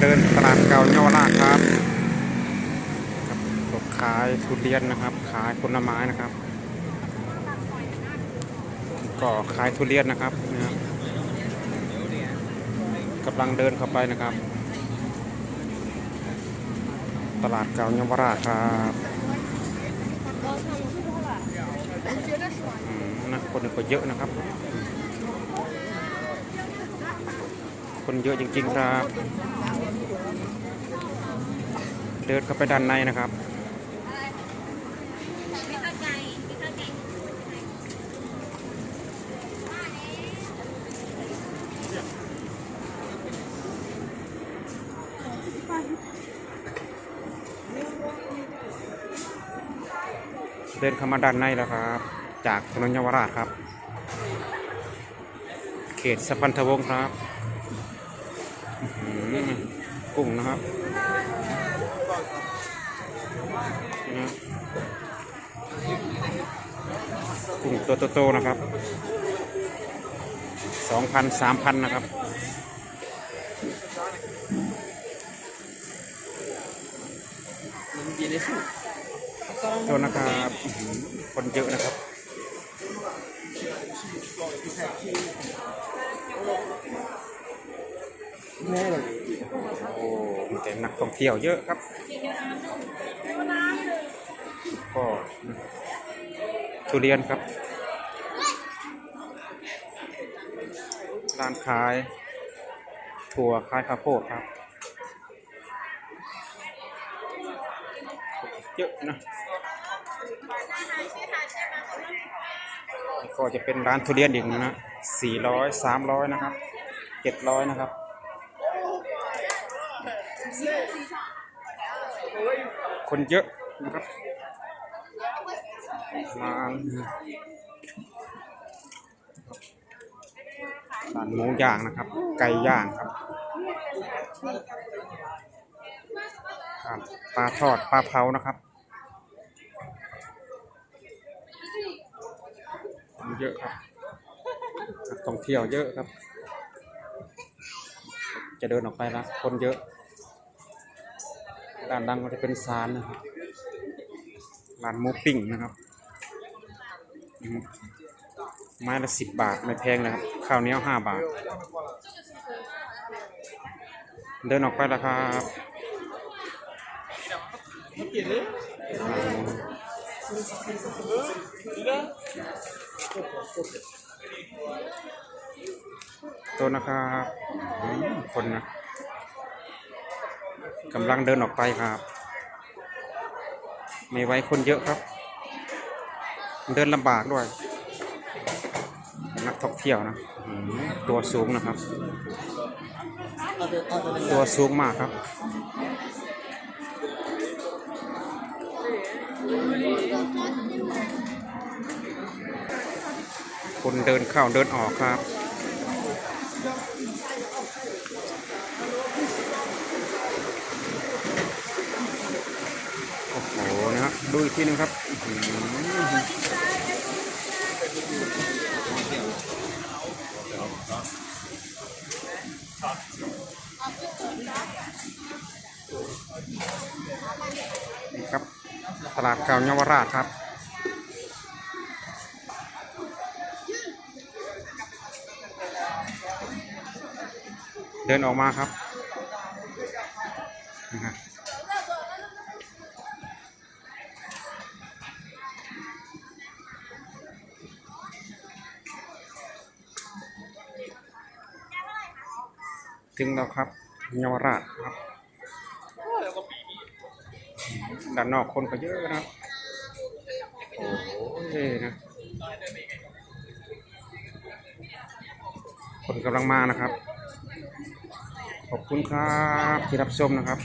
เดินตลาดเก่าเยาวราชครับขายทุเรียนนะครับ ขายผลไม้นะครับ ก็ขายทุเรียนนะครับนะครับกำลังเดินเข้าไปนะครับ ตลาดเก่าเยาวราชครับนะคนก็เยอะนะครับคนเยอะจริงๆครับ เดินเข้าไปด้านในนะครับเดินเข้ามาด้านในแล้วครับ จากถนนเยาวราชครับ เขตสะพันธวงศ์ครับกุ้งนะครับ กุ้งตัวโตๆนะครับสองพันสามพันนะครับโทษนะครับ คนเยอะนะครับ นี่โอ้มีแต่นักท่องเที่ยวเยอะครับ ก็ทุเรียนครับร้านขาย ถั่วขายข้าวโพดครับ เยอะนะก็จะเป็นร้านทุเรียนอีกนะสี่ร้อยสามร้อยนะครับเจ็ดร้อยนะครับ คนเยอะนะครับร้านร้านหมูย่างนะครับ ไก่ย่างครับปลาทอดปลาเผานะครับคนเยอะครับนักท่องเที่ยวเยอะครับ จะเดินออกไปล้วคนเยอะ ด้านดังก็จะเป็นซานนะครับร้านหมูปิ้งนะครับมไม้ละสิบบาทไม่แพงนะครับ ข้าวเหนียวห้าบาท เดินออกไปแล้วครับตัวนะครับคนนะ กำลังเดินออกไปครับ ไม่ไว้คนเยอะครับ เดินลำบากด้วย นักท่องเที่ยวนะ ตัวสูงนะครับ ตัวสูงมากครับคนเดินเข้าเดินออกครับ โอ้โหนะครับ ดูอีกทีหนึงครับนี่ครับ ตลาดเก่าเยาวราชครับเดินออกมาครับนะฮะ ถึงแล้วครับเยาวราชครับ ด้านนอกคนก็เยอะนะครับ โอ้โหนะ คนกำลังมานะครับ ขอบคุณครับที่รับชมนะครับ